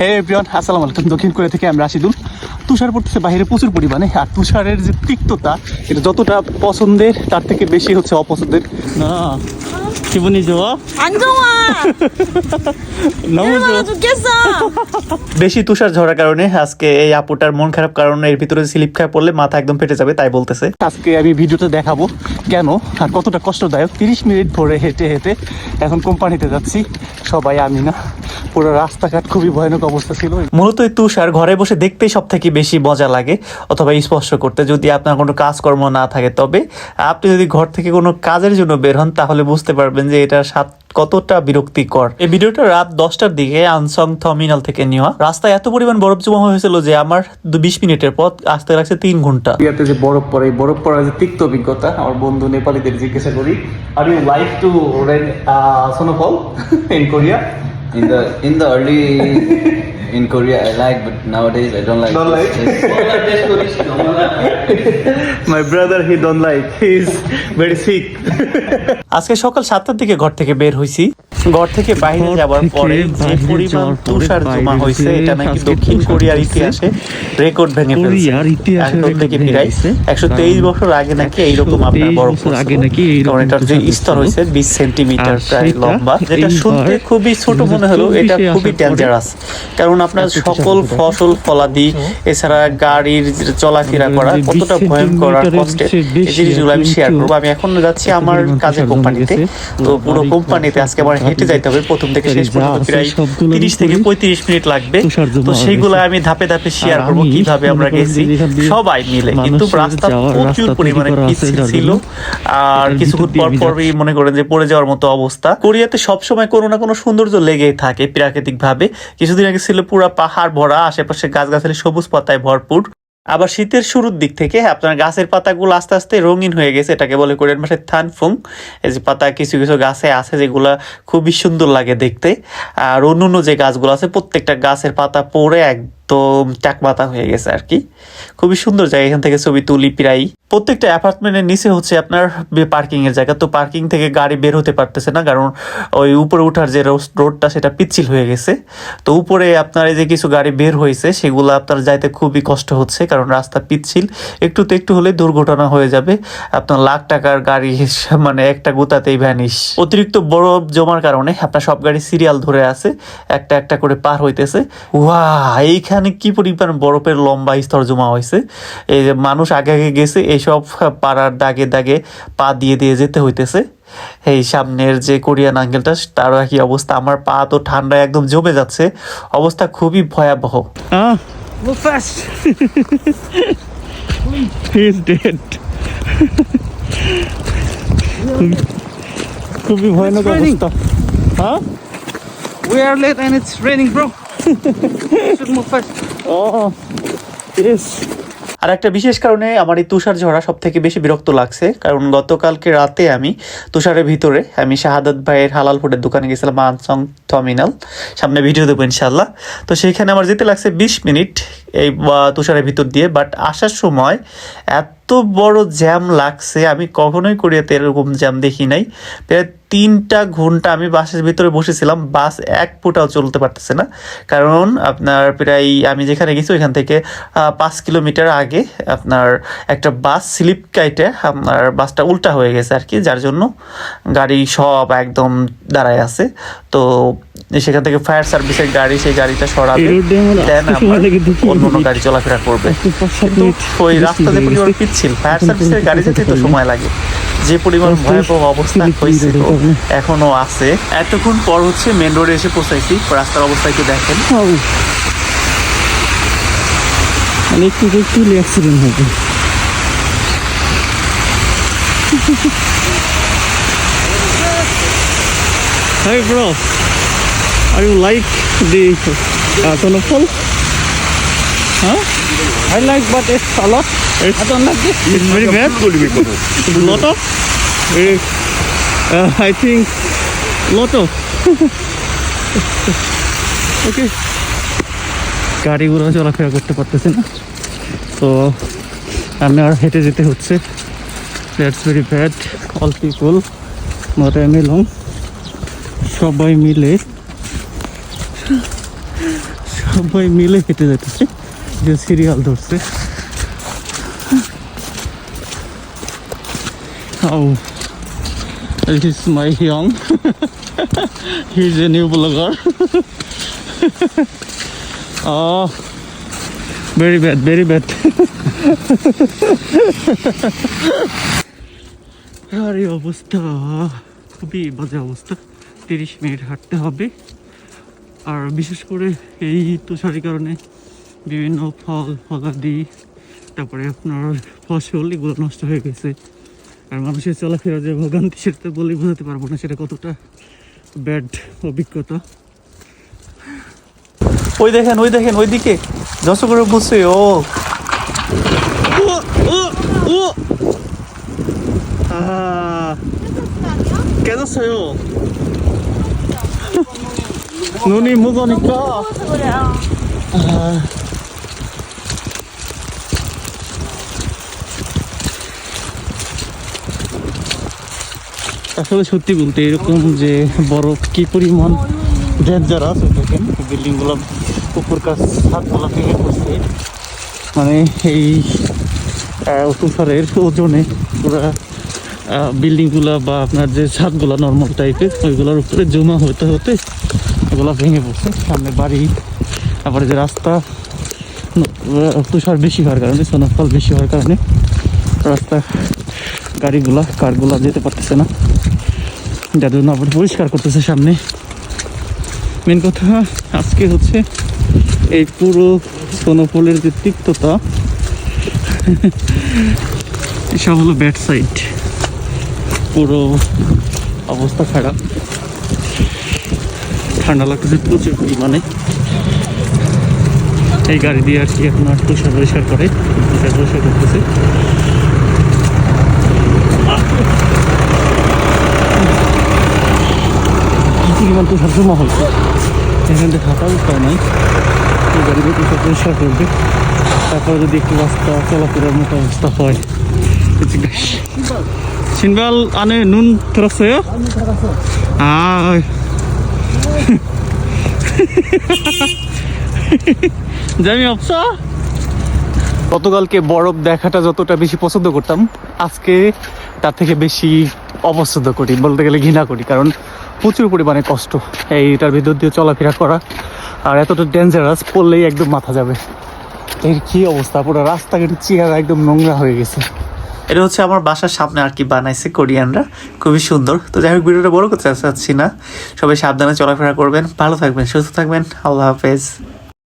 হে everyone আসসালামু আলাইকুম। দক্ষিণ কোরিয়া থেকে আমি রাশিদুল তুষার পড়তেছে বাইরে প্রচুর পরিমাণে। আর তুষারের যে তিক্ততা, এটা যতটা পছন্দের, তার থেকে বেশি হচ্ছে অপছন্দের। না 기분이 좋아? 안 좋아. 너무 일어나 죽겠어. বেশি তুষার ঝরার কারণে আজকে এই আপুটার মন খারাপ কারণে এর ভিতরে স্লিপ খায় পড়লে মাথা একদম ফেটে যাবে তাই বলতেছে আজকে আমি ভিডিওটা দেখাবো কেন আর কতটা কষ্টদায়ক তিরিশ মিনিট ধরে হেঁটে হেঁটে এখন কোম্পানিতে যাচ্ছি সবাই আমি না পুরো রাস্তাঘাট খুবই ভয়ানক অবস্থা ছিল মূলত এই তুষার ঘরে বসে দেখতেই সব থেকে বেশি মজা লাগে অথবা স্পর্শ করতে যদি আপনার কোনো কাজকর্ম না থাকে তবে আপনি যদি ঘর থেকে কোনো কাজের জন্য বের হন তাহলে বুঝতে পারবেন যে এটা সাত কতটা বিরক্তিকর। এই ভিডিওটা রাত দশটার দিকে আনসং টার্মিনাল থেকে নেওয়া। রাস্তায় এত পরিমাণ বরফ জমা হয়েছিল যে আমার দু বিশ মিনিটের পথ আসতে লাগছে তিন ঘণ্টা। ইয়াতে যে বরফ পড়ে এই বরফ পড়ার যে তিক্ত অভিজ্ঞতা আমার বন্ধু নেপালিদের জিজ্ঞাসা করি are you like to rent সোনোফল in Korea In the in the early in Korea I like but nowadays I don't like. Don't like? My brother he don't like he is very sick আজকে সকাল সাতটার দিকে ঘর থেকে বের হইছি ঘর থেকে বাইরে যাওয়ার পরে যে পরিমাণ তুষার জমা হয়েছে এটা নাকি দক্ষিণ কোরিয়ার ইতিহাসে রেকর্ড ভেঙে ফেলছে থেকে প্রায়। একশো তেইশ বছর আগে নাকি এইরকম আপনার 123 বরফ। আগে নাকি কারণ এটার যে স্তর। হয়েছে বিশ সেন্টিমিটার প্রায় লম্বা যেটা শুনতে খুবই ছোট মনে হলো এটা 2024 খুবই ডেঞ্জারাস কারণ আপনার সকল ফসল ফলাদি এছাড়া গাড়ির চলাফেরা করা কতটা ভয়ঙ্কর আর কষ্টের এই জিনিসগুলো আমি শেয়ার করব। আমি এখন যাচ্ছি আমার কাজের কোম্পানিতে তো। পুরো কোম্পানিতে আজকে আমার হেঁটে যাইতে হবে। প্রথম থেকে শেষ পর্যন্ত প্রায় তিরিশ থেকে পঁয়ত্রিশ মিনিট লাগবে। তো সেইগুলো আমি ধাপে ধাপে শেয়ার করব কীভাবে আমরা গেছি। সবাই মিলে। কিন্তু রাস্তা প্রচুর পরিমাণে পিচ্ছিল ছিল। আর কিছুক্ষণ পর পরই মনে করেন যে পড়ে যাওয়ার মতো অবস্থা। কোরিয়াতে সবসময় কোনো না কোনো সৌন্দর্য লেগেই থাকে প্রাকৃতিক ভাবে কিছুদিন আগে ছিল পুরো পাহাড় ভরা, আশেপাশে গাছগাছালি সবুজ পাতায় ভরপুর। আবার শীতের শুরুর দিক থেকে আপনার গাছের পাতাগুলো আস্তে আস্তে রঙিন হয়ে গেছে, এটাকে বলে কোরিয়ান মাসের থানফুং। এই যে পাতা কিছু কিছু গাছে আছে যেগুলো খুবই সুন্দর লাগে দেখতে। আর অন্য অন্য যে গাছগুলো আছে, প্রত্যেকটা গাছের পাতা পড়ে একদম চাকমাতা হয়ে গেছে আর কি। খুবই সুন্দর জায়গা এখান থেকে ছবি তুলি প্রায় প্রত্যেকটা অ্যাপার্টমেন্টের নিচে হচ্ছে আপনার পার্কিং এর জায়গা। তো পার্কিং থেকে গাড়ি বের হতে পারতেছে না, কারণ ওই উপরে ওঠার যে রোডটা সেটা পিচ্ছিল হয়ে গেছে। তো উপরে আপনার এই যে কিছু গাড়ি বের হয়েছে, সেগুলো আপনার যাইতে খুবই কষ্ট হচ্ছে, কারণ রাস্তা পিচ্ছিল। একটু তো একটু হলে দুর্ঘটনা হয়ে যাবে। আপনার লাখ টাকার গাড়ি মানে একটা গুতাতেই ভ্যানিশ অতিরিক্ত বরফ জমার কারণে আপনার সব গাড়ি সিরিয়াল ধরে আছে। একটা একটা করে পার হইতেছে। ওয়া এইখানে কি পরিমাণ বরফের লম্বা স্তর জমা হয়েছে? এই যে মানুষ আগে আগে গেছে এইসব পাড়ার দাগে দাগে পা দিয়ে দিয়ে যেতে হইতেছে। এই সামনের যে কোরিয়ান আঙ্কেলটা তারও একই অবস্থা। আমার পা তো ঠান্ডায় একদম জমে যাচ্ছে। অবস্থা খুবই ভয়াবহ. খুবই ভয়ানক অবস্থা হ্যাঁ We are late and it's raining, bro. Yes আর একটা বিশেষ কারণে আমার এই তুষার ঝরা সব থেকে বেশি বিরক্ত লাগছে কারণ গতকালকে রাতে আমি তুষারের ভিতরে আমি শাহাদাত ভাইয়ের হালাল ফুডের দোকানে গেছিলাম আনসং টার্মিনাল সামনে ভিডিও দেবো ইনশাল্লাহ তো সেইখানে আমার যেতে লাগছে বিশ মিনিট এই তুষারের ভিতর দিয়ে বাট আসার সময় এত বড় জ্যাম লাগছে আমি কখনোই কোরিয়াতে এরকম জ্যাম দেখি নাই। প্রায় তিনটা ঘণ্টা আমি বাসের ভিতরে বসেছিলাম, বাস এক ফুটাও চলতে পারতেছে না। কারণ আপনার প্রায় আমি যেখানে গেছি ওইখান থেকে পাঁচ কিলোমিটার আগে আপনার একটা বাস স্লিপ কাইটে আপনার বাসটা উল্টা হয়ে গেছে আর কি, যার জন্য গাড়ি সব একদম দাঁড়ায় আছে। তো সেখান থেকে ফায়ার সার্ভিসের গাড়ি সেই গাড়িটা সরাবে। দেন দু অন্য অন্য গাড়ি চলাফেরা করবে। কিন্তু ওই রাস্তা যে পরিমাণ পিচ্ছিল। ফায়ার সার্ভিসের গাড়ি যেতে তো সময় লাগে। যে পরিমাণ ভয়াবহ অবস্থা হয়েছে হবে। এখনও আছে। এতক্ষণ পর হচ্ছে মেন রোডে এসে পৌঁছাইছি। রাস্তার অবস্থা একটু দেখেন। আউ। মানে একটু একটু অ্যাক্সিডেন্ট হবে Hey bro, are you like the uh, Tonopol? Huh? I like, but it's a lot. It's, I don't like this. it's very bad. It's lot of. Eh, uh, I think lot of. okay. গাড়িগুলো চলাফেরা করতে পারতেছে না তো আমি আর হেঁটে যেতে হচ্ছে that's very bad all people not am along সবাই মিলে সবাই মিলে হেঁটে যেতেছে যে সিরিয়াল ধরছে। Is my হিয়ং he is a very bad very bad অবস্থা, খুবই বাজে অবস্থা। তিরিশ মিনিট হাঁটতে হবে। আর বিশেষ করে এই তুষারের কারণে বিভিন্ন ফল, ফলাদি, তারপরে আপনার ফসল, এগুলো নষ্ট হয়ে গেছে। আর মানুষের চলাফেরা যে ভোগান্তি, সেটা বলে বোঝাতে পারব না, সেটা কতটা ব্যাড অভিজ্ঞতা। ওই দেখেন ওই দেখেন, ওইদিকে। যশ করে বসে ও কেন 눈이 무거우니까. 아. আসলে সত্যি বলতে এরকম যে বরফ কি পরিমাণ ডেঞ্জারাস দেখেন বিল্ডিংগুলো উপর কাজ ছাদগুলো ভেঙে পড়ছে মানে এই আহ, তুষারের ওজনে পুরা বিল্ডিংগুলো বা আপনার যে ছাদগুলো নর্মাল টাইপের ওইগুলোর উপরে জমা হতে হতে এগুলো ভেঙে পড়ছে, সামনে বাড়ি, তারপরে যে রাস্তা তুষার বেশি হওয়ার কারণে, সোনাফল বেশি হওয়ার কারণে রাস্তা, গাড়িগুলা, কারগুলা যেতে পারতেছে না। যার জন্য আবার পরিষ্কার করতেছে সামনে। মেন কথা, আজকে হচ্ছে এই পুরো সোনাফলের যে তিক্ততা, এসব হলো ব্যাড সাইড। পুরো অবস্থা খারাপ। ঠান্ডা লাগতেছে প্রচুর পরিমাণে। এই গাড়ি দিয়ে আর কি আপনার তুষার পরিষ্কার করে তুষার পরিষ্কার করতেছে। কিমান তুষার জমা হয়েছে এখান থেকে হাঁটাও উপায় নাই। এই গাড়ি দিয়ে তুষার পরিষ্কার করবে। তারপরে যদি একটু রাস্তা চলাফেরার মতো অবস্থা হয় সিনবাল আনে, নুন তরফ হ্যাঁ 재미없어? গতকালকে বরফ দেখাটা যতটা বেশি পছন্দ করতাম আজকে তার থেকে বেশি অপছন্দ করি বলতে গেলে ঘৃণা করি কারণ প্রচুর পরিমাণে কষ্ট এইটার ভিতর দিয়ে চলাফেরা করা আর এতটা ডেঞ্জারাস পড়লেই একদম মাথা যাবে এর কি অবস্থা পুরো রাস্তাঘাটের চেহারা একদম নোংরা হয়ে গেছে এটা হচ্ছে আমার বাসার সামনে আর কি বানাইছে কোরিয়ানরা। খুবই সুন্দর। তো যাই হোক, ভিডিওটা বড় করতে চাচ্ছি না। সবাই সাবধানে চলাফেরা করবেন। ভালো থাকবেন, সুস্থ থাকবেন। আল্লাহ হাফেজ।